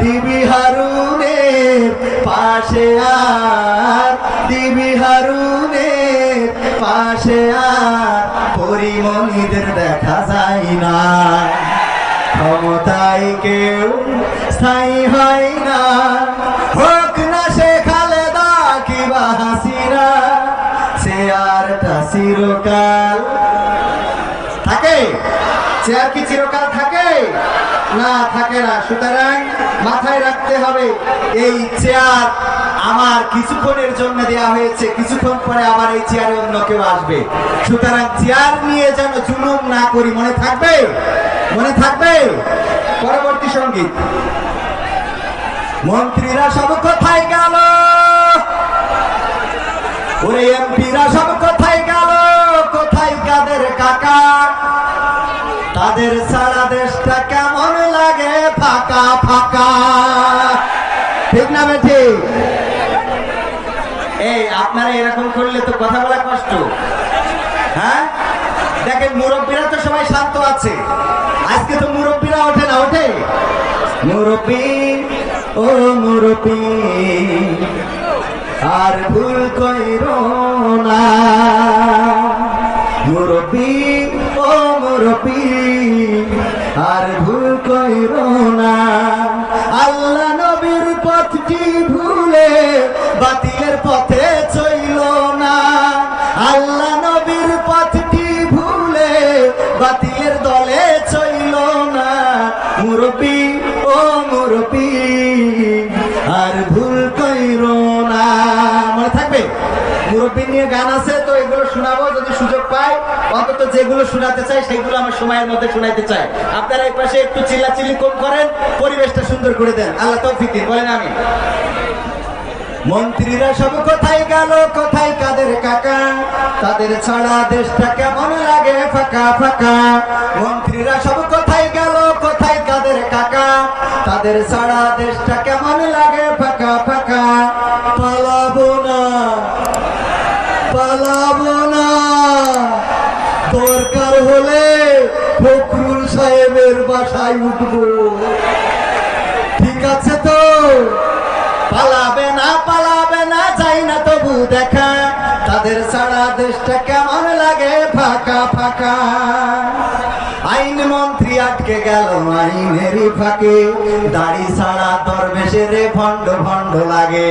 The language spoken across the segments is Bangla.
দিবি হারুনের পাশে আর, দিবি হারুনের পাশে আর পরিমণিদের দেখা যায় না। ক্ষমতায় কেউ স্থায়ী হয় না চেয়ার কি চিরকাল থাকে? না থাকে না। সুতরাং মাথায় রাখতে হবে, এই চেয়ার আমার কিছুক্ষণের জন্য দেয়া হয়েছে। কিছুক্ষণ পরে আবার এই চেয়ারে অন্য কেউ আসবে। সুতরাং চেয়ার নিয়ে যেন জুলুম না করি, মনে থাকবে? মনে থাকবে? পরবর্তী সংগীত। মন্ত্রীরা সব কোথায় গেল? ওরে এমপিরা সব কথা হ্যাঁ? দেখেন, মুরব্বীরা তো সবাই শান্ত আছে। আজকে তো মুরব্বীরা ওঠে না, ওঠে? মুরব্বী, ও মুরব্বী, আর ভুল কইরো না। মুরব্বী, ও মুরব্বী, আর ভুল কইরো না। আল্লাহ নবীর পথটি ভুলে বাতিলের পথে চইল গান আছে, তো এগুলো শোনাবো, যদি সুযোগ পাই। অন্তত যেগুলো শোনাতে চাই, সেগুলো আমার সময়ের মধ্যে শোনাইতে চাই। আপনারা এই পাশে একটু চিল্লাচিল্লি কম করেন, পরিবেশটা সুন্দর করে দেন। আল্লাহ তৌফিক দিন, বলেন আমি মন্ত্রীরা সব কোথায় গেল, কোথায় কাদের কাকা? তাদের ছাড়া দেশটা কেমন লাগে, ফাঁকা ফাঁকা? মন্ত্রীরা সব কোথায় গেল, কোথায় কাদের কাকা? তাদের ছাড়া দেশটা কেমন লাগে হলে ফখরুল সাহেবের বাসায় উঠবো। ঠিক আছে তো? পালাবে না পালাবে না চাই না তবু দেখা। তাদের সারা দেশটা কেমন লাগে? ফাঁকা ফাঁকা। আইন মন্ত্রী আটকে গেল আইনেরই ফাঁকে। দাড়ি ছাড়া দরবেশের ভণ্ড ভণ্ড লাগে।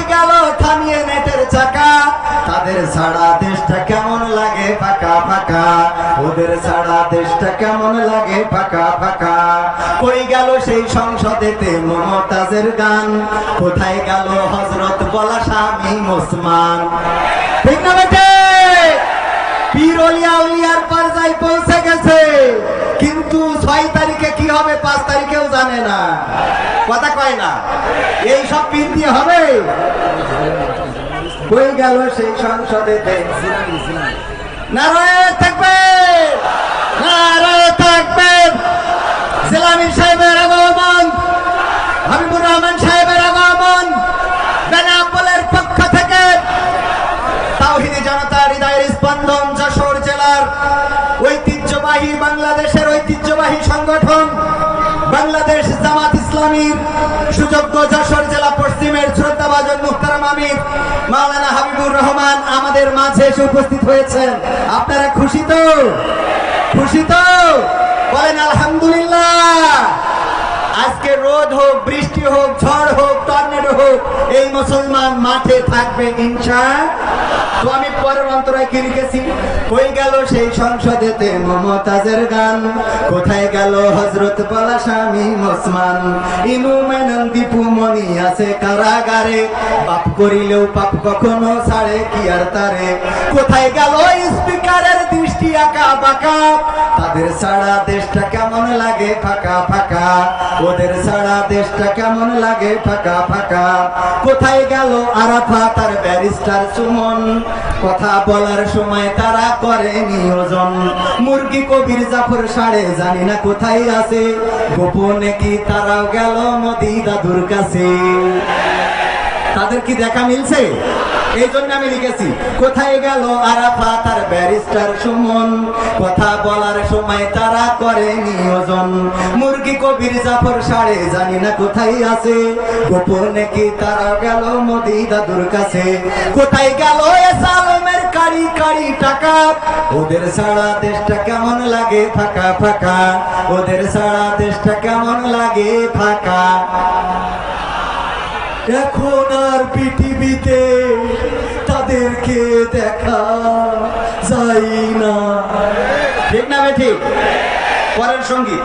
সারা দেশটা কেমন লাগে? ফাঁকা ফাঁকা। ওদের সারা দেশটা কেমন লাগে? ফাঁকা ফাঁকা। কই গেল সেই সংসদেতে মমতাজের গান? কোথায় গেল হজরত বলা স্বামী ওসমান? ঠিক না বেটে? পীর উলিয়ার পর্যায়ে পৌঁছে গেছে। কিন্তু ছয় তারিখে কি হবে পাঁচ তারিখেও জানে না। কথা কয় না। এই সব পীর দিয়ে হবে? হয়ে গেল সেই সংসদেতে নারায়ণ থাকবে! নারায়ণ থাকবে! জেলামির সাহেবের আগমন! হাবিবুর রহমান সাহেবের আগমন! বেনাপোলের পক্ষ থেকে তাওহিদি জনতা হৃদয়ের স্পন্দন যশোর জেলার ঐতিহ্যবাহী বাংলাদেশের ঐতিহ্যবাহী সংগঠন বাংলাদেশ ইসলামীর সুযোগ্য যশোর জেলা পশ্চিমের শ্রদ্ধাভাজন মুখতারাম আমির, মাওলানা হাবিবুর রহমান আমাদের মাঝে এসে উপস্থিত হয়েছেন। আপনারা খুশি তো? খুশি তো? বলেন, আলহামদুলিল্লাহ। রোদ হোক, বৃষ্টি হোক, ঝড় হোক, টর্নেডো হোক, এই মুসলমান মাঠে থাকবে ইনশা তো আমি পরের অন্তরায় কি লিখেছি? কই গেল সেই সংসদেতে মমতাজের গান। কোথায় গেল হজরত বলা স্বামী ওসমান? ইনু মেনন দীপু মনি আছে কারাগারে। পাপ করিলেও পাপ কখনো ছাড়ে, কি আর তারে? কোথায় গেল স্পিকারের দৃষ্টি আঁকা বাঁকা? তাদের সারা দেশটা কেমন লাগে ফাঁকা ফাঁকা? ওদের সারা দেশটা কেমন লাগে? ফাঁকা ফাঁকা। কোথায় গেল আরাফা? তার ব্যারিস্টার সুমন। কথা বলার সময় তারা করে নিয়োজন। মুরগি কবির জাফর সাড়ে, জানি না কোথায় আছে। গোপনে কি তারাও গেল মোদি দাদুর কাছে? তাদের কি দেখা মিলছে? এই জন্য আমি লিখেছি, কোথায় গেল আরাফা তার ব্যারিস্টার সুমন? কথা বলার সময় তারা করে নিয়োজন। মুরগি কবির জাফর সাড়ে জানি না কোথায় আছে। গোপনে কি তারা গেল মোদি দাদুর কাছে? কোথায় গেল এ সালমের কারি কারি টাকা? ওদের সারা দেশটা কেমন লাগে ফাঁকা ফাঁকা? ওদের সারা দেশটা কেমন লাগে ফাঁকা? এখন আর পৃথিবীতে তাদেরকে দেখা যায় না। ঠিক না বে ঠিক পরের সংগীত।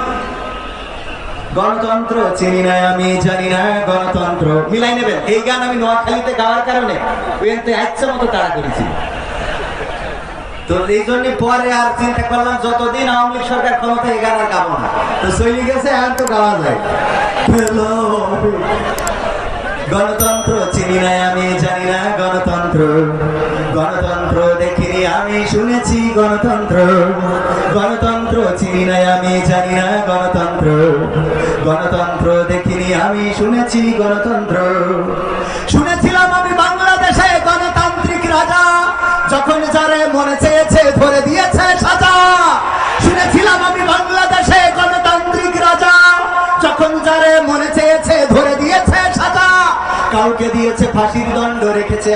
গণতন্ত্র চিনি না আমি, জানি না গণতন্ত্র। মিলাই নেবেন। এই গান আমি নোয়াখালীতে গাওয়ার কারণে ওইতে ইচ্ছা মতো তাড়া করেছি। তো এই জন্য পরে আর চিন্তা করলাম, যতদিন আওয়ামী লীগ সরকার ক্ষমতা এই গান আর গাবো না। তো চলে গেছে আর তো গাওয়া যায়. গণতন্ত্র চিনি না আমি জানি না গণতন্ত্র। গণতন্ত্র দেখিনি, আমি শুনেছি গণতন্ত্র। গণতন্ত্র চিনি না আমি জানি না গণতন্ত্র। গণতন্ত্র দেখিনি, আমি শুনেছি গণতন্ত্র।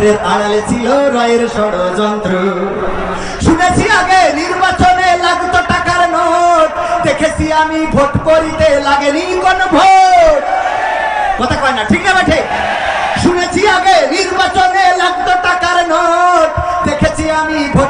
গণতন্ত্রের আড়ালে ছিল রয়ের ষড়যন্ত্র। শুনেছি আগে নির্বাচনে লাগতো টাকার নোট। দেখেছি আমি ভোট করিতে লাগেনি কোন ভোট। কথা কয় না, ঠিক না বেঠে? শুনেছি আগে নির্বাচনে লাগতো টাকার নোট। দেখেছি আমি ভোট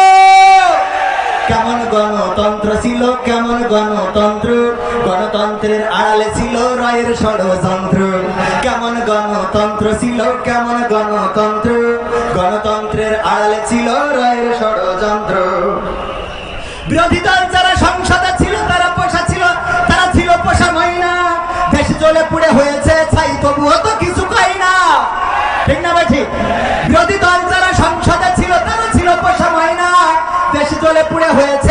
গণতন্ত্র ছিল কেমন গণতন্ত্র? গণতন্ত্রের আড়ালে ছিল রয়ের ষড়যন্ত্র। কেমন গণতন্ত্র ছিল, কেমন গণতন্ত্র? গণতন্ত্রের আড়ালে ছিল রয়ের ষড়যন্ত্র। বিরোধী দল যারা সংসদে ছিল, তারা পোষা ছিল, তারা ছিল পোষা মহিনা দেশ চলে পুড়ে হয়েছে, ছাই তবুও তো কিছু পাই না। ঠিক না ভাই ঠিক বিরোধী দল যারা সংসদে ছিল, তারা ছিল পোষা মহিনা দেশ জলে পুড়ে হয়েছে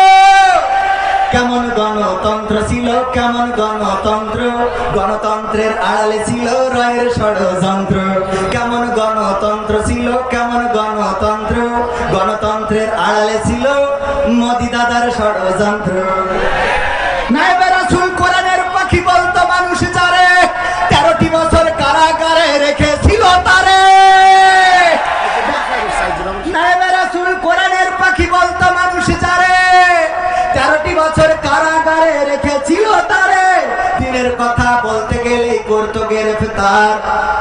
কেমন গণতন্ত্র ছিল, কেমন গণতন্ত্র? গণতন্ত্রের আড়ালে ছিল রয়ের ষড়যন্ত্র। কেমন গণতন্ত্র ছিল, কেমন গণতন্ত্র? গণতন্ত্রের আড়ালে ছিল মোদি দাদার ষড়যন্ত্র। বছর কারাগারে রেখেছিল তারে। দিনের কথা বলতে গেলেই করতো গ্রেফতার।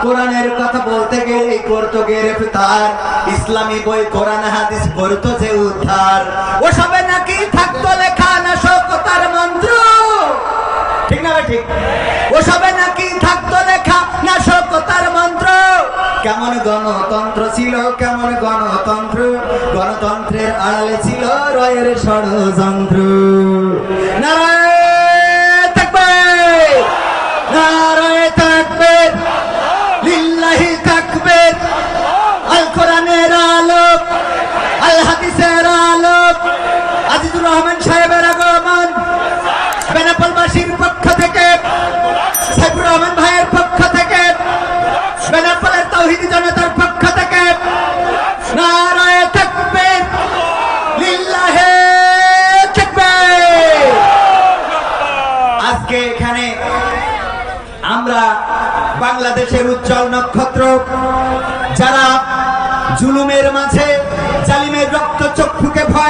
কোরআনের কথা বলতে গেলেই করতো গ্রেফতার। ইসলামী বই, কোরআন, হাদিস পড়তো যে উদ্ধার। ওসবে নাকি থাকতো লেখা না শোকতার মন্ত্র। ঠিক না ঠিক? ওসবে নাকি থাকতো লেখা না শোকতার মন্ত্র। কেমন গণতন্ত্র ছিল কেমন গণতন্ত্র? গণতন্ত্রের আড়ালে ছিল রয়ের ষড়যন্ত্র। নারায়ণ থাকবে! নারায়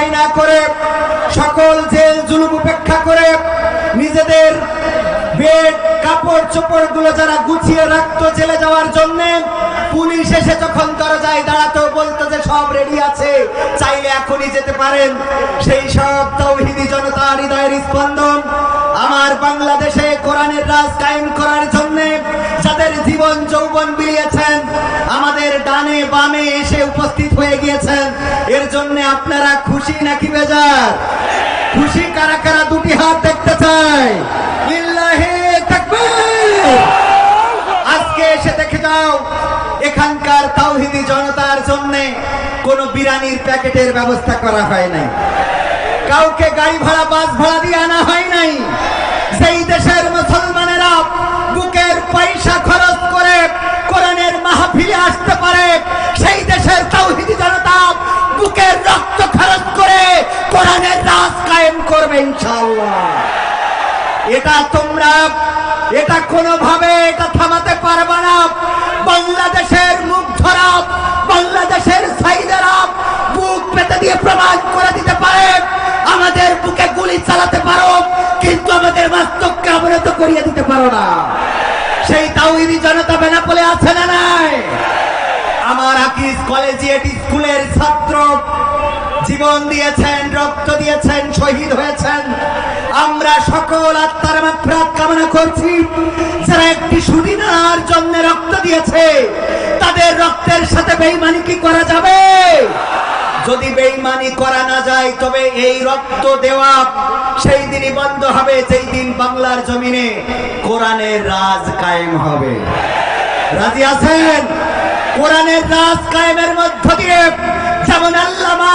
ভয় না করে সকল জেল জুলুম উপেক্ষা করে নিজেদের বেড, কাপড় চোপড়গুলো যারা গুছিয়ে রাখতো জেলে যাওয়ার জন্য, পুলিশ এসে যখন দরজায় দাঁড়াতো, বলতো যে সব রেডি আছে, চাইলে এখনই যেতে পারেন। সেই সব তৌহিদি জনতার হৃদয়ের স্পন্দন আমার বাংলাদেশে কোরআনের রাজ কায়েম করার জন্য যাদের জীবন যৌবন বিলিয়েছেন আমাদের ডানে বামে এসে উপস্থিত হয়ে গিয়েছেন। এর জন্য আপনারা খুশি নাকি বেজার? খুশি কারা কারা দুটি হাত দেখতে চায়? আজকে এসে দেখে যাও, এখানকার তাওহিদি জনতার জন্য কোনো বিরানির প্যাকেটের ব্যবস্থা করা হয় নাই। কাউকে গাড়ি ভাড়া, বাস ভাড়া দিয়ে আনা কোরআনের রাজ কায়েম করবে ইনশাআল্লাহ। এটা তোমরা, এটা কোনোভাবে এটা থামাতে পারবে না। বাংলাদেশের মুখ ধরা, বাংলাদেশের সাইদেরা বুক পেতে দিয়ে প্রমাণ করে দিতে পারে। আমাদের বুকে গুলি চালাতে পারো, কিন্তু আমাদের বাস্তবকে অবনত করিয়ে দিতে পারো না। সেই তাওহিদি জনতা বেনাপোলে আছে না নাই? আমার আকিস কলেজিয়েট স্কুলের ছাত্র জীবন দিয়েছেন, রক্ত দিয়েছেন, শহীদ হয়েছেন। আমরা সকল আত্মার মাত্রাত কামনা করছি। যারা একটি সুদিনার জন্য রক্ত দিয়েছে, তাদের রক্তের সাথে বেইমানি কি করা যাবে? যদি বেইমানি করা না যায়, তবে এই রক্ত দেওয়া সেই দিনই বন্ধ হবে, যেই দিন বাংলার জমিনে কোরআনের রাজ কায়েম হবে। রাজি আছেন? কোরআনের রাজ কায়েমের মধ্য দিয়ে যেমন আল্লামা